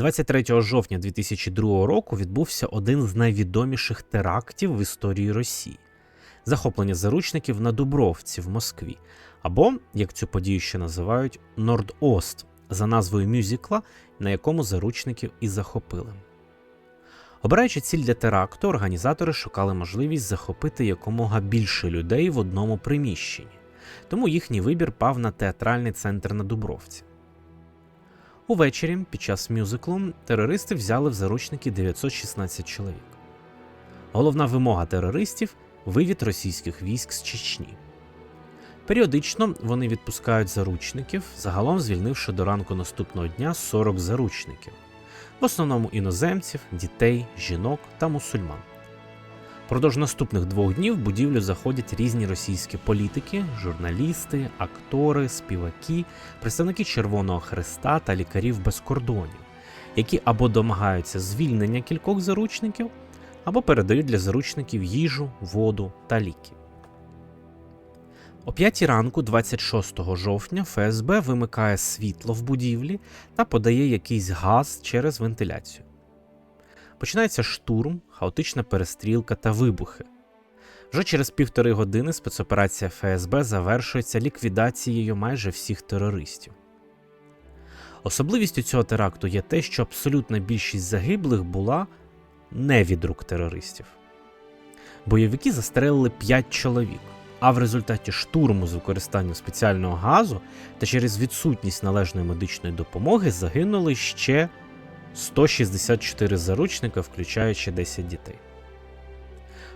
23 жовтня 2002 року відбувся один з найвідоміших терактів в історії Росії захоплення заручників на Дубровці в Москві, або, як цю подію ще називають, Норд-Ост за назвою мюзикла, на якому заручників і захопили. Обираючи ціль для теракту, організатори шукали можливість захопити якомога більше людей в одному приміщенні, тому їхній вибір пав на театральний центр на Дубровці. Увечері, під час мюзиклу, терористи взяли в заручники 916 чоловік. Головна вимога терористів вивід російських військ з Чечні. Періодично вони відпускають заручників, загалом звільнивши до ранку наступного дня 40 заручників, в основному іноземців, дітей, жінок та мусульман. Продовж наступних двох днів в будівлю заходять різні російські політики, журналісти, актори, співаки, представники Червоного Хреста та лікарів без кордонів, які або домагаються звільнення кількох заручників, або передають для заручників їжу, воду та ліки. О 5 ранку, 26 жовтня, ФСБ вимикає світло в будівлі та подає якийсь газ через вентиляцію. Починається штурм, хаотична перестрілка та вибухи. Вже через півтори години спецоперація ФСБ завершується ліквідацією майже всіх терористів. Особливістю цього теракту є те, що абсолютна більшість загиблих була не від рук терористів. Бойовики застрелили 5 чоловік, а в результаті штурму з використанням спеціального газу та через відсутність належної медичної допомоги загинули ще 164 заручника, включаючи 10 дітей.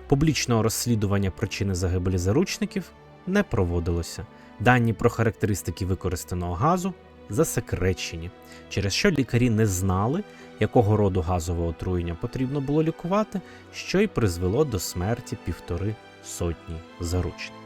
Публічного розслідування причини загибелі заручників не проводилося. Дані про характеристики використаного газу засекречені, через що лікарі не знали, якого роду газове отруєння потрібно було лікувати, що й призвело до смерті півтори сотні заручників.